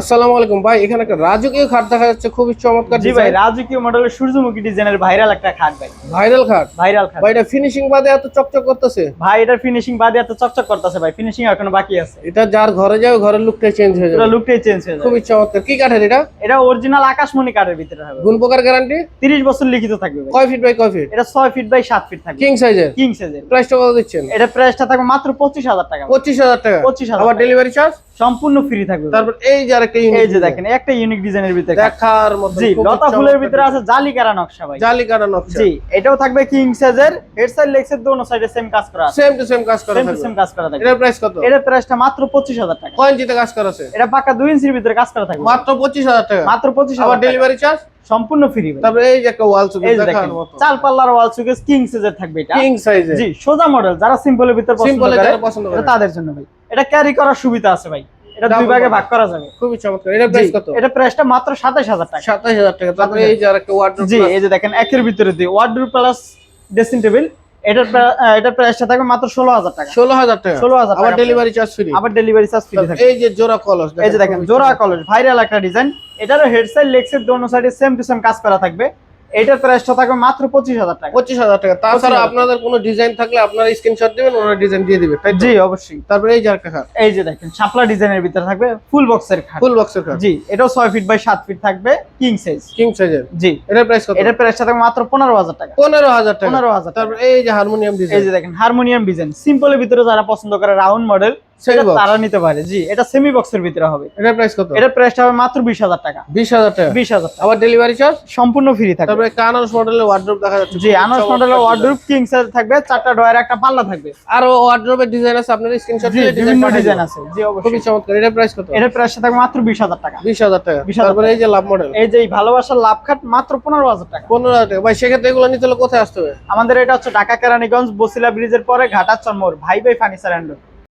আসসালামু আলাইকুম। ভাই এখানে একটা রাজকীয় খাট দেখা যাচ্ছে খুবই চমৎকার জি ভাই রাজকীয় মডেলের সূর্যমুখী ডিজাইনের ভাইরাল একটা খাট ভাই। ভাইরাল খাট? ভাইরাল খাট। ভাই এটা ফিনিশিং বাদে এত চকচক করতেছে? ভাই এটার ফিনিশিং বাদে এত চকচক করতেছে ভাই ফিনিশিং এখনও বাকি আছে। এটা যার ঘরে যাবে ঘরের লুকটাই চেঞ্জ হয়ে যাবে। লুকটাই চেঞ্জ হয়ে যাবে। খুবই চমৎকার। কি কাঠের এটা? এটা অরিজিনাল আকাশমণি কাঠের ভিতরে হবে। গুণ প্রকার গ্যারান্টি 30 বছর লিখিত থাকবে ভাই। কয় ফিট বাই কয় ফিট এটা 6 ফিট বাই 7 ফিট থাকবে। কিং সাইজের কিং সাইজের প্রাইসটা কত দিচ্ছেন? এটা প্রাইসটা থাকবে মাত্র 25000 টাকা ভাই। পঁচিশ হাজার টাকা। 25,000 আবার ডেলিভারি চার্জ সম্পূর্ণ ফ্রি থাকবে। তারপর এই যে আরেকটা এই যে দেখেন একটা ইউনিক ডিজাইনের ভিতরে দেখার মতো জি লতা ফুলের ভিতরে আছে জালি কারা নকশা ভাই। জালি কাটা নকশা। জি এটাও থাকবে কিং সাইজের হেড সাইড লেগ সাইড দোনো সাইডে সেম কাজ করা আছে। সেম টু সেম কাজ করা সেম টু থাকবে। সেম কাজ করা থাকবে। এটার প্রাইস কত? এটার প্রাইসটা মাত্র 25000 টাকা। কয় ইঞ্চিতে কাজ করা আছে? এটা পাকা 2 ইঞ্চির ভিতরে কাজ করা থাকবে। মাত্র পঁচিশ হাজার টাকা। মাত্র 25000 আবার ডেলিভারি চার্জ সম্পূর্ণ ফ্রি ভাই। তারপরে এই যে একটা ওয়াল সুকেস দেখার মতো। চাল পাল্লার ওয়াল সুকেস কিং সাইজের থাকবে এটা। কিং সাইজে জি সোজা মডেল যারা সিম্পলের ভিতর পছন্দ করে। তাদের জন্য ভাই। এটা ক্যারি করার সুবিধা আছে ভাই। এটা দুই ভাগে। ভাগ করা যাবে। খুবই চমৎকার। এটার জি, প্রাইস কত? এটা প্রাইসটা মাত্র 27000 টাকা। সাতাশ হাজার টাকা। তারপরে এই যে আরেকটা ওয়ার্ডরোব জি এই যে দেখেন একের ভিতরে দুই। ওয়ার্ডরোব প্লাস ড্রেসিং টেবিল আহ, এটার প্রাইসটা থাকবে মাত্র 16000 টাকা। ষোলো হাজার টাকা। 16000 আবার ডেলিভারি চার্জ ফ্রি আবার ডেলিভারি চার্জ ফ্রি থাকবে। এই যে জোড়া কলস এই যে দেখেন জোড়া কলেজ ভাইরাল একটা ডিজাইন এটারও হেড সাইড লেগ সাইড দোনো সাইডে সেম টু সেম কাজ করা থাকবে। এটার প্রাইসটা থাকবে মাত্র 25000 টাকা। পঁচিশ হাজার টাকা। তাছাড়া আপনাদের কোনো ডিজাইন থাকলে আপনারা স্ক্রিনশট দিবেন ওনারা ডিজাইন দিয়ে দিবে জি অবশ্যই। তারপরে এই যে খাট। এই যে দেখেন শাপলা ডিজাইনের ভিতরে থাকবে ফুল বক্সের খাট। ফুল বক্সের খাট। জি এটাও 6 ফিট বাই 7 ফিট থাকবে কিং সাইজ কিং সাইজের জি। এটার প্রাইস কত? এটার প্রাইসটা থাকবে মাত্র 15000 টাকা। পনেরো হাজার টাকা। 15000 টাকা। তারপরে এই যে হারমোনিয়াম এই যে দেখেন হারমোনিয়াম ডিজাইন সিম্পলের ভিতরে যারা পছন্দ করে রাউন্ড মডেল সেটা তারা নিতে পারে জি। এটা সেমি বক্সের ভিতরে হবে। এটার প্রাইস কত? এটার প্রাইসটা হবে মাত্র 20000 টাকা। বিশ হাজার টাকা। 20000 টাকা। আবার ডেলিভারি চার্জ সম্পূর্ণ ফ্রি থাকবে। তারপরে কানাস মডেলের ওয়ার্ডরোব দেখা যাচ্ছে। জি আনাস মডেলের ওয়ার্ডরোব কিং সাইজ থাকবে চারটা ডয়ার একটা পাল্লা থাকবে। আরও ওয়ার্ডরোবের ডিজাইন আছে আপনার স্ক্রিনশট দিয়ে ডিজাইন ডিজাইন আছে জি খুবই চমৎকার। এটার প্রাইস কত? এটার প্রাইসটা থাকবে মাত্র 20000 টাকা। বিশ হাজার টাকা। 20,000 তারপরে এই যে লাভ মডেল এই যে ভালোবাসার লাভ খাট মাত্র 15000 টাকা। পনেরো হাজার টাকা। ভাই সেক্ষেত্রে এগুলো নিতে হলে কোথায় আসতে হবে? আমাদের এটা হচ্ছে ঢাকা কেরানীগঞ্জ বসিলা ব্রিজের পরে ঘাটাচর মোড় ভাই ভাই ফার্নিচার